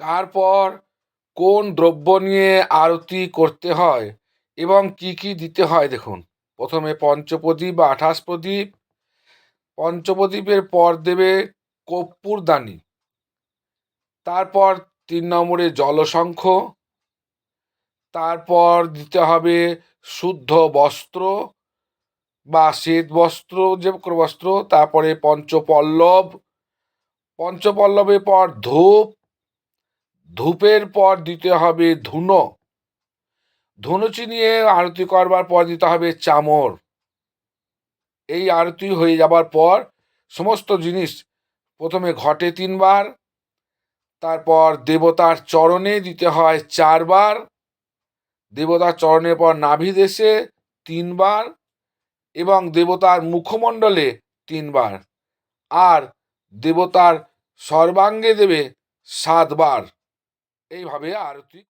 কার পর কোন দ্রব্য নিয়ে আরতি করতে হয় এবং কি কি দিতে হয় দেখুন। প্রথমে পঞ্চপ্রদীপ বা আঠাশ প্রদীপ পঞ্চপ্রদীপের পর দেবে কর্পূরদানি তারপর তিন নম্বরে জলশঙ্খ। তারপর দিতে হবে শুদ্ধ বস্ত্র বা শ্বেত বস্ত্র যে বস্ত্র। তারপরে পঞ্চপল্লব। পঞ্চপল্লবের পর ধূপ। ধূপের পর দিতে হবে ধুনো। ধুনো চিনিয়ে আরতি করবার পর দিতে হবে চামর। এই আরতি হয়ে যাবার পর সমস্ত জিনিস প্রথমে ঘটে তিনবার, তারপর দেবতার চরণে দিতে হয় চারবার, দেবতার চরণের পর নাভি দেশে তিনবার এবং দেবতার মুখমণ্ডলে তিনবার, আর দেবতার সর্বাঙ্গে দেবে সাতবার। এইভাবে আরতি